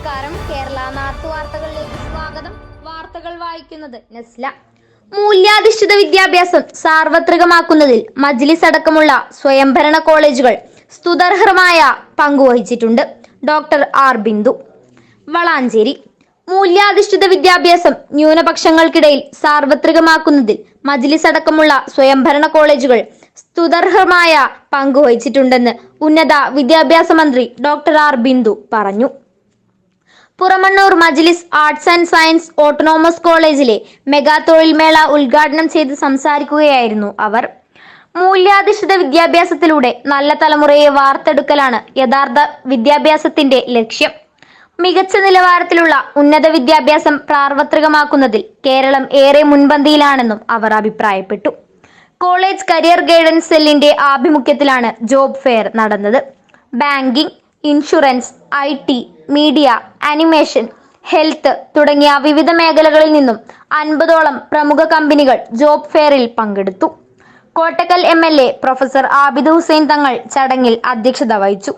നമസ്കാരം. കേരള നാട്ടു വാർത്തകളിലേക്ക് സ്വാഗതം. വാർത്തകൾ വായിക്കുന്നത് നസ്ല. മൂല്യാധിഷ്ഠിത വിദ്യാഭ്യാസം സാർവത്രികമാക്കുന്നതിൽ മജ്ലിസ് അടക്കമുള്ള സ്വയംഭരണ കോളേജുകൾ സ്തുതർഹമായ പങ്കുവഹിച്ചിട്ടുണ്ട്. Doctor R Bindu. വളാഞ്ചേരി. മൂല്യാധിഷ്ഠിത വിദ്യാഭ്യാസം ന്യൂനപക്ഷങ്ങൾക്കിടയിൽ സാർവത്രികമാക്കുന്നതിൽ മജ്ലിസ് അടക്കമുള്ള സ്വയംഭരണ കോളേജുകൾ സ്തുതർഹമായ പങ്കുവഹിച്ചിട്ടുണ്ടെന്ന് ഉന്നത വിദ്യാഭ്യാസ മന്ത്രി ഡോക്ടർ ആർ ബിന്ദു പറഞ്ഞു. Puramannur Majlis arts and science autonomous കോളേജിലെ മെഗാ തൊഴിൽമേള ഉദ്ഘാടനം ചെയ്ത് സംസാരിക്കുകയായിരുന്നു അവർ. മൂല്യാധിഷ്ഠിത വിദ്യാഭ്യാസത്തിലൂടെ നല്ല തലമുറയെ വാർത്തെടുക്കലാണ് യഥാർത്ഥ വിദ്യാഭ്യാസത്തിന്റെ ലക്ഷ്യം. മികച്ച നിലവാരത്തിലുള്ള ഉന്നത വിദ്യാഭ്യാസം പ്രാർവത്രികമാക്കുന്നതിൽ കേരളം ഏറെ മുൻപന്തിയിലാണെന്നും അവർ അഭിപ്രായപ്പെട്ടു. കോളേജ് കരിയർ ഗൈഡൻസ് സെല്ലിന്റെ ആഭിമുഖ്യത്തിലാണ് ജോബ് ഫെയർ നടന്നത്. Banking insurance I media animation health തുടങ്ങിയ വിവിധ മേഖലകളിൽ നിന്നും അൻപതോളം പ്രമുഖ കമ്പനികൾ ജോബ് ഫെയറിൽ പങ്കെടുത്തു. Kottakkal M L A professor Abid Hussain Thangal ചടങ്ങിൽ അധ്യക്ഷത വഹിച്ചു.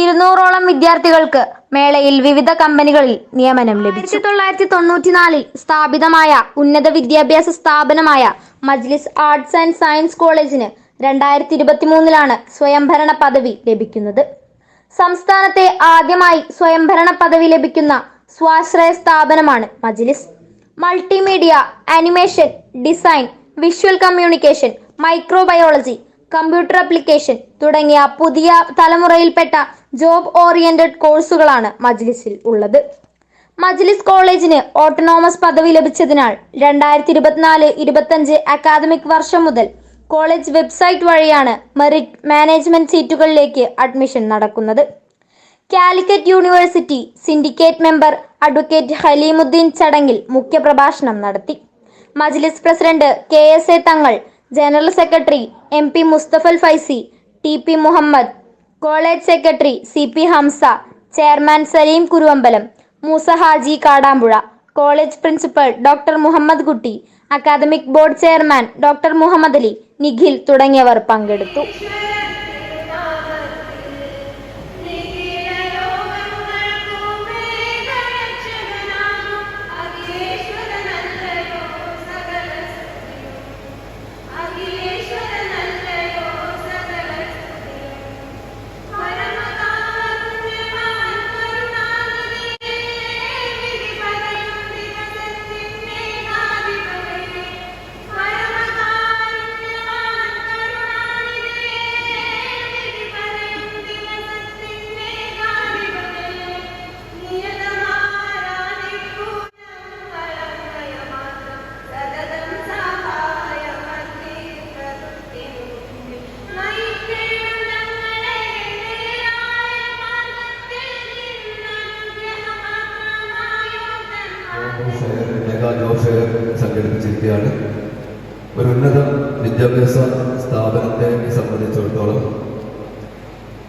ഇരുന്നൂറോളം വിദ്യാർത്ഥികൾക്ക് മേളയിൽ വിവിധ കമ്പനികളിൽ നിയമനം ലഭിച്ചു. ആയിരത്തി തൊള്ളായിരത്തി തൊണ്ണൂറ്റിനാലിൽ സ്ഥാപിതമായ ഉന്നത വിദ്യാഭ്യാസ സ്ഥാപനമായ മജ്ലിസ് ആർട്സ് ആൻഡ് സയൻസ് കോളേജിന് രണ്ടായിരത്തി ഇരുപത്തിമൂന്നിലാണ് സ്വയംഭരണ പദവി ലഭിക്കുന്നത്. സംസ്ഥാനത്തെ ആദ്യമായി സ്വയംഭരണ പദവി ലഭിക്കുന്ന സ്വാശ്രയ സ്ഥാപനമാണ് Majlis. Multimedia animation design visual communication microbiology computer application തുടങ്ങിയ പുതിയ തലമുറയിൽപ്പെട്ട ജോബ് ഓറിയന്റഡ് കോഴ്സുകളാണ് മജ്ലിസിൽ ഉള്ളത്. മജ്ലിസ് കോളേജിന് ഓട്ടോണോമസ് പദവി ലഭിച്ചതിനാൽ രണ്ടായിരത്തി ഇരുപത്തിനാല് ഇരുപത്തഞ്ച് അക്കാദമിക് വർഷം മുതൽ കോളേജ് വെബ്സൈറ്റ് വഴിയാണ് മെറിറ്റ് മാനേജ്മെന്റ് സീറ്റുകളിലേക്ക് അഡ്മിഷൻ നടക്കുന്നത്. Calicut university syndicate member advocate Haleemuddin ചടങ്ങിൽ മുഖ്യപ്രഭാഷണം നടത്തി. Majlis president K S A Thangal general secretary M P Mustafal Faizy T P Muhammad college secretary C P Hamza chairman Saleem Kuruvambalam Moosa Haji Kadampuzha college principal doctor Muhammad Kutty academic board chairman doctor Muhammad Ali Nikhil തുടങ്ങിയവർ പങ്കെടുത്തു.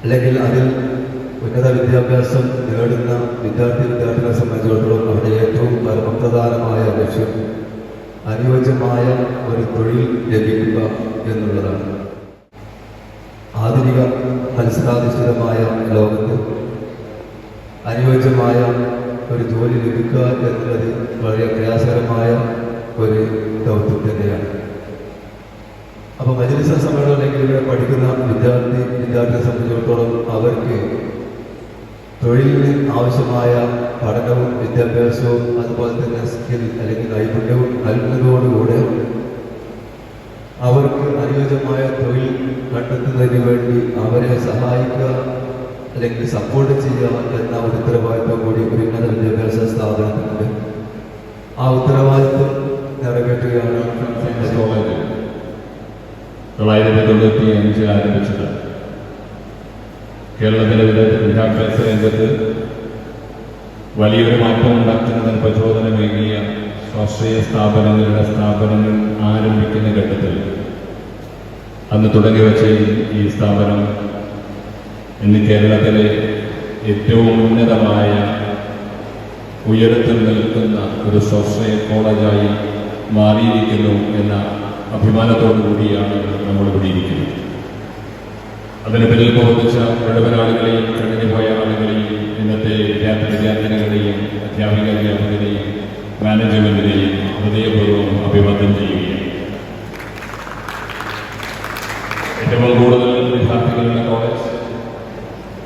അല്ലെങ്കിൽ അതിൽ ഉന്നത വിദ്യാഭ്യാസം നേടുന്ന വിദ്യാർത്ഥി വിദ്യാർത്ഥികളെ സംബന്ധിച്ചിടത്തോളം അവരുടെ ഏറ്റവും പരമപ്രധാനമായ ലക്ഷ്യം അനുയോജ്യമായ ഒരു തൊഴിൽ ലഭിക്കുക എന്നുള്ളതാണ്. ആധുനിക മത്സരാധിഷ്ഠിതമായ ലോകത്ത് അനുയോജ്യമായ ഒരു ജോലി ലഭിക്കുക എന്നുള്ളത് വളരെ പ്രയാസകരമായ ഒരു ദൗത്യം തന്നെയാണ് അപ്പോൾ മജലിസ സമ്മേളനം അല്ലെങ്കിൽ ഇവിടെ പഠിക്കുന്ന വിദ്യാർത്ഥി വിദ്യാർത്ഥിയെ സംബന്ധിച്ചിടത്തോളം അവർക്ക് തൊഴിലിന് ആവശ്യമായ പഠനവും വിദ്യാഭ്യാസവും അതുപോലെ തന്നെ സ്കിൽ അല്ലെങ്കിൽ നൈപുണ്യവും നൽകുന്നതോടുകൂടെ അവർക്ക് അനുയോജ്യമായ തൊഴിൽ കണ്ടെത്തുന്നതിന് വേണ്ടി അവരെ സഹായിക്കുക അല്ലെങ്കിൽ സപ്പോർട്ട് ചെയ്യുക എന്ന ഒരു ഉത്തരവാദിത്വം കൂടി ഒരു ഉന്നത വിദ്യാഭ്യാസ സ്ഥാപനത്തിനുണ്ട്. ആ ഉത്തരവാദിത്വം നിറവേറ്റുകയാണ് തൊള്ളായിരത്തി തൊണ്ണൂറ്റി അഞ്ച് ആരംഭിച്ചത് കേരളത്തിലെ വിദ്യാ- വിദ്യാഭ്യാസ രംഗത്ത് വലിയൊരു മാറ്റം ഉണ്ടാക്കുന്നതിന് പ്രചോദനമേകിയ സ്വാശ്രയ സ്ഥാപനങ്ങളുടെ സ്ഥാപനങ്ങൾ ആരംഭിക്കുന്ന ഘട്ടത്തിൽ അന്ന് തുടങ്ങി വെച്ച ഈ- സ്ഥാപനം ഇന്ന് കേരളത്തിലെ ഏറ്റവും ഉന്നതമായ ഉയരത്തിൽ നിൽക്കുന്ന ഒരു സ്വാശ്രയ കോളേജായി മാറിയിരിക്കുന്നു എന്ന അഭിമാനത്തോടു കൂടിയാണ് നമ്മൾ ഇവിടെ അതിന് പിന്നിൽ പ്രവർത്തിച്ച മുഴുവൻ ആളുകളെയും കഴിഞ്ഞുപോയ ആളുകളെയും ഇന്നത്തെ വിദ്യാർത്ഥി വിദ്യാർത്ഥിനികളെയും അധ്യാപിക അധ്യാപകരെയും മാനേജ്മെന്റിനെയും ഹൃദയപൂർവം അഭിവാദ്യം ചെയ്യുകയാണ്. ഏറ്റവും കൂടുതൽ വിദ്യാർത്ഥികളുള്ള കോളേജ്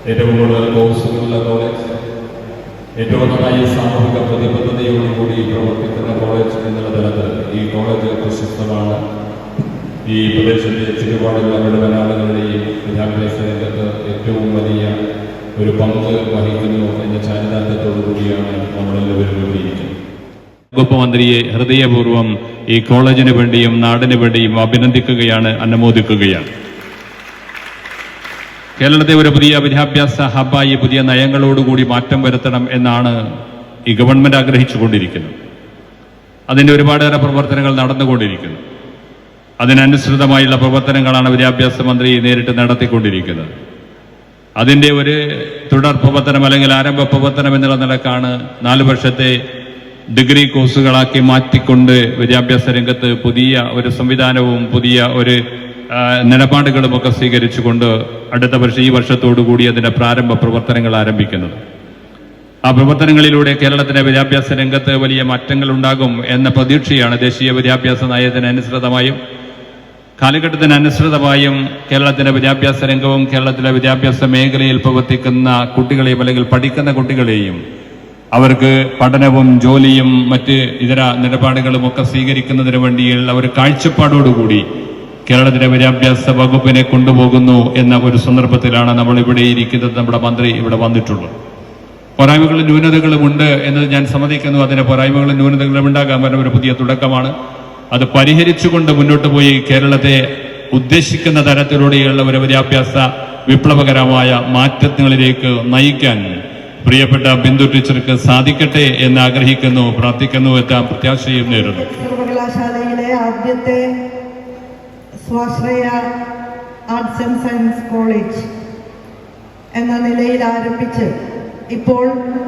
ഏറ്റവും കൂടുതൽ കോഴ്സുകളുള്ള കോളേജ് ഏറ്റവും നന്നായി സാമൂഹിക പ്രതിബദ്ധതയോടുകൂടി പ്രവർത്തിക്കുന്ന കോളേജ് എന്നുള്ള തലത്തിൽ ഈ കോളേജ് പ്രശസ്തമാണ്. ഈ പ്രദേശത്തെ ചുറ്റുപാടുള്ള മുഴുവൻ ആളുകളുടെയും വിദ്യാഭ്യാസ രംഗത്ത് ഏറ്റവും വലിയ ഒരു പങ്ക് വഹിക്കുന്നു എന്ന ചാരിതാർത്ഥ്യത്തോടു കൂടിയാണ് നമ്മളെല്ലാവരും വകുപ്പ് മന്ത്രിയെ ഹൃദയപൂർവം ഈ കോളേജിന് വേണ്ടിയും നാടിന് വേണ്ടിയും അഭിനന്ദിക്കുകയാണ് അനുമോദിക്കുകയാണ്. കേരളത്തെ ഒരു പുതിയ വിദ്യാഭ്യാസ ഹബ്ബായി പുതിയ നയങ്ങളോടുകൂടി മാറ്റം വരുത്തണം എന്നാണ് ഈ ഗവൺമെന്റ് ആഗ്രഹിച്ചുകൊണ്ടിരിക്കുന്നത്. അതിന്റെ ഒരുപാടേറെ പ്രവർത്തനങ്ങൾ നടന്നുകൊണ്ടിരിക്കുന്നു. അതിനനുസൃതമായുള്ള പ്രവർത്തനങ്ങളാണ് വിദ്യാഭ്യാസ മന്ത്രി നേരിട്ട് നടത്തിക്കൊണ്ടിരിക്കുന്നത്. അതിന്റെ ഒരു തുടർ പ്രവർത്തനം അല്ലെങ്കിൽ ആരംഭ പ്രവർത്തനം എന്നുള്ള നിലക്കാണ് നാല് വർഷത്തെ ഡിഗ്രി കോഴ്സുകളാക്കി മാറ്റിക്കൊണ്ട് വിദ്യാഭ്യാസ രംഗത്ത് പുതിയ ഒരു സംവിധാനവും പുതിയ ഒരു നിലപാടുകളുമൊക്കെ സ്വീകരിച്ചുകൊണ്ട് അടുത്ത വർഷം ഈ വർഷത്തോടുകൂടി അതിന്റെ പ്രാരംഭ പ്രവർത്തനങ്ങൾ ആരംഭിക്കുന്നത്. ആ പ്രവർത്തനങ്ങളിലൂടെ കേരളത്തിന്റെ വിദ്യാഭ്യാസ രംഗത്ത് വലിയ മാറ്റങ്ങൾ ഉണ്ടാകും എന്ന പ്രതീക്ഷയാണ് ദേശീയ വിദ്യാഭ്യാസ നയത്തിനനുസൃതമായും കാലഘട്ടത്തിനനുസൃതമായും കേരളത്തിന്റെ വിദ്യാഭ്യാസ രംഗവും കേരളത്തിലെ വിദ്യാഭ്യാസ മേഖലയിൽ പ്രവർത്തിക്കുന്ന കുട്ടികളെയും അല്ലെങ്കിൽ പഠിക്കുന്ന കുട്ടികളെയും അവർക്ക് പഠനവും ജോലിയും മറ്റ് ഇതര നിലപാടുകളും ഒക്കെ സ്വീകരിക്കുന്നതിന് വേണ്ടിയുള്ള ഒരു കാഴ്ചപ്പാടോടുകൂടി കേരളത്തിലെ വിദ്യാഭ്യാസ വകുപ്പിനെ കൊണ്ടുപോകുന്നു എന്ന ഒരു സന്ദർഭത്തിലാണ് നമ്മൾ ഇവിടെ ഇരിക്കുന്നത്. നമ്മുടെ മന്ത്രി ഇവിടെ വന്നിട്ടുള്ളത് പോരായ്മകളും ന്യൂനതകളും ഉണ്ട് എന്ന് ഞാൻ സമ്മതിക്കുന്നു. അതിന് പോരായ്മകളും ന്യൂനതകളും ഉണ്ടാകാൻ പറഞ്ഞ ഒരു പുതിയ തുടക്കമാണ്. അത് പരിഹരിച്ചുകൊണ്ട് മുന്നോട്ട് പോയി കേരളത്തെ ഉദ്ദേശിക്കുന്ന തരത്തിലൂടെയുള്ള ഒരു വിദ്യാഭ്യാസ വിപ്ലവകരമായ മാറ്റങ്ങളിലേക്ക് നയിക്കാൻ പ്രിയപ്പെട്ട ബിന്ദു ടീച്ചർക്ക് സാധിക്കട്ടെ എന്ന് ആഗ്രഹിക്കുന്നു പ്രാർത്ഥിക്കുന്നു എന്ന പ്രത്യാശയും നേരുന്നു. സർവകലാശാലയിലെ ആദ്യത്തെ സ്വാശ്രയ ആർട്സ് ആൻഡ് സയൻസ് കോളേജ് എന്ന നിലയിൽ ആരംഭിച്ച് ഇപ്പോൾ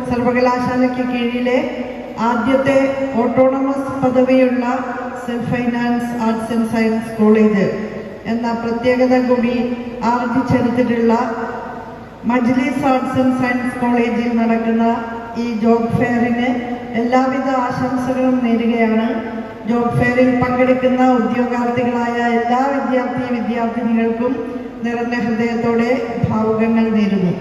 സർവകലാശാലയ്ക്ക് കീഴിലെ ആദ്യത്തെ autonomous പദവിയുള്ള self finance arts and science college എന്ന പ്രത്യേകത കൂടി ആർജിച്ചെടുത്തിട്ടുള്ള മജ്ലിസ് ആർട്സ് ആൻഡ് സയൻസ് കോളേജിൽ നടക്കുന്ന ഈ ജോബ് ഫെയറിന് എല്ലാവിധ ആശംസകളും നേരുകയാണ്. ജോബ് ഫെയറിൽ പങ്കെടുക്കുന്ന ഉദ്യോഗാർത്ഥികളായ എല്ലാ വിദ്യാർത്ഥി വിദ്യാർത്ഥിനികൾക്കും നിറഞ്ഞ ഹൃദയത്തോടെ ഭാവുകങ്ങൾ നേരുന്നു.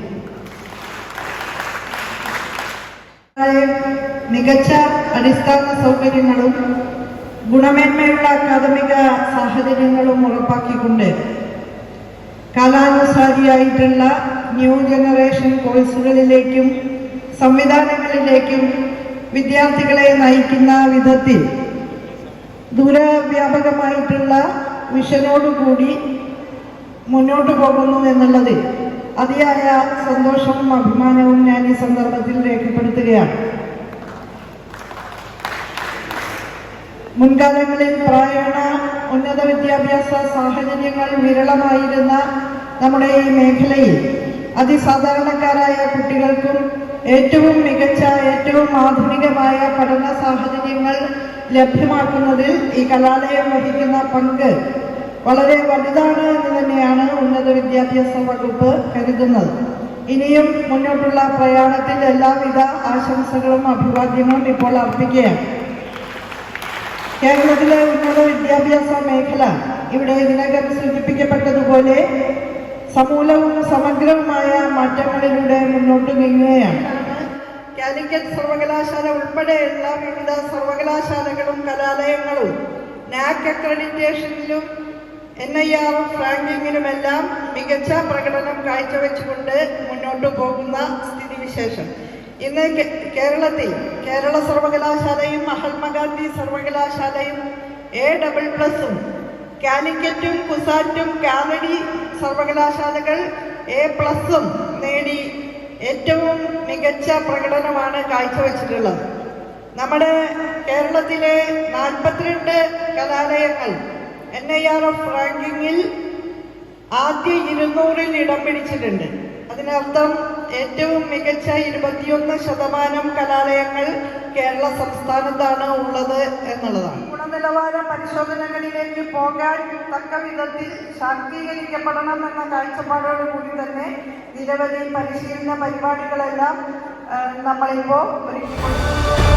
മികച്ച അടിസ്ഥാന സൗകര്യങ്ങളും ഗുണമേന്മയുള്ള അക്കാദമിക സാഹചര്യങ്ങളും ഉറപ്പാക്കിക്കൊണ്ട് കാലാനുസാരിയായിട്ടുള്ള ന്യൂ ജനറേഷൻ കോഴ്സുകളിലേക്കും സംവിധാനങ്ങളിലേക്കും വിദ്യാർത്ഥികളെ നയിക്കുന്ന വിധത്തിൽ ദൂരവ്യാപകമായിട്ടുള്ള വിഷനോടുകൂടി മുന്നോട്ട് പോകുന്നു എന്നുള്ളതിൽ അതിയായ സന്തോഷവും അഭിമാനവും ഞാൻ ഈ സന്ദർഭത്തിൽ രേഖപ്പെടുത്തുകയാണ്. മുൻകാലങ്ങളിൽ പ്രായണ ഉന്നത വിദ്യാഭ്യാസ സാഹചര്യങ്ങൾ വിരളമായിരുന്ന നമ്മുടെ ഈ മേഖലയിൽ അതിസാധാരണക്കാരായ കുട്ടികൾക്കും ഏറ്റവും മികച്ച ഏറ്റവും ആധുനികമായ പഠന സാഹചര്യങ്ങൾ ലഭ്യമാക്കുന്നതിൽ ഈ കലാലയം വഹിക്കുന്ന പങ്ക് വളരെ വലുതാണ് എന്ന് തന്നെയാണ് ഉന്നത വിദ്യാഭ്യാസ വകുപ്പ് കരുതുന്നത്. ഇനിയും മുന്നോട്ടുള്ള പ്രയാണത്തിൽ എല്ലാവിധ ആശംസകളും അഭിവാദ്യങ്ങളും ഇപ്പോൾ അർപ്പിക്കുകയാണ്. കേരളത്തിലെ ഉന്നത വിദ്യാഭ്യാസ മേഖല ഇവിടെ ഇതിനകം സൂചിപ്പിക്കപ്പെട്ടതുപോലെ സമൂലവും സമഗ്രവുമായ മാറ്റങ്ങളിലൂടെ മുന്നോട്ട് നീങ്ങുകയാണ്. കാലിക്കറ്റ് സർവകലാശാല ഉൾപ്പെടെയുള്ള വിവിധ സർവകലാശാലകളും കലാലയങ്ങളും നാക് അക്രഡിറ്റേഷനിലും എൻ ഐ ആർ റാങ്കിങ്ങിലുമെല്ലാം മികച്ച പ്രകടനം കാഴ്ചവെച്ചുകൊണ്ട് മുന്നോട്ട് പോകുന്ന സ്ഥിതിവിശേഷം. ഇന്ന് കേരളത്തിൽ കേരള സർവകലാശാലയും മഹാത്മാഗാന്ധി സർവകലാശാലയും എ ഡബിൾ പ്ലസും കാലിക്കറ്റും കുസാറ്റും കാലടി സർവകലാശാലകൾ എ പ്ലസും നേടി ഏറ്റവും മികച്ച പ്രകടനമാണ് കാഴ്ചവെച്ചിട്ടുള്ളത്. നമ്മുടെ കേരളത്തിലെ നാൽപ്പത്തിരണ്ട് കലാലയങ്ങൾ എൻ ഐ ആർ എഫ് റാങ്കിങ്ങിൽ ആദ്യ ഇരുന്നൂറിൽ ഇടം പിടിച്ചിട്ടുണ്ട്. അതിനർത്ഥം ഏറ്റവും മികച്ച ഇരുപത്തിയൊന്ന് ശതമാനം കലാലയങ്ങൾ കേരള സംസ്ഥാനത്താണ് ഉള്ളത് എന്നുള്ളതാണ്. ഗുണനിലവാര പരിശോധനകളിലേക്ക് പോകാൻ തക്ക വിധത്തിൽ ശാക്തീകരിക്കപ്പെടണം എന്ന കാഴ്ചപ്പാടോടുകൂടി തന്നെ നിരവധി പരിശീലന പരിപാടികളെല്ലാം നമ്മളിപ്പോൾ ഒരുക്കിക്കൊണ്ടിരിക്കുന്നത്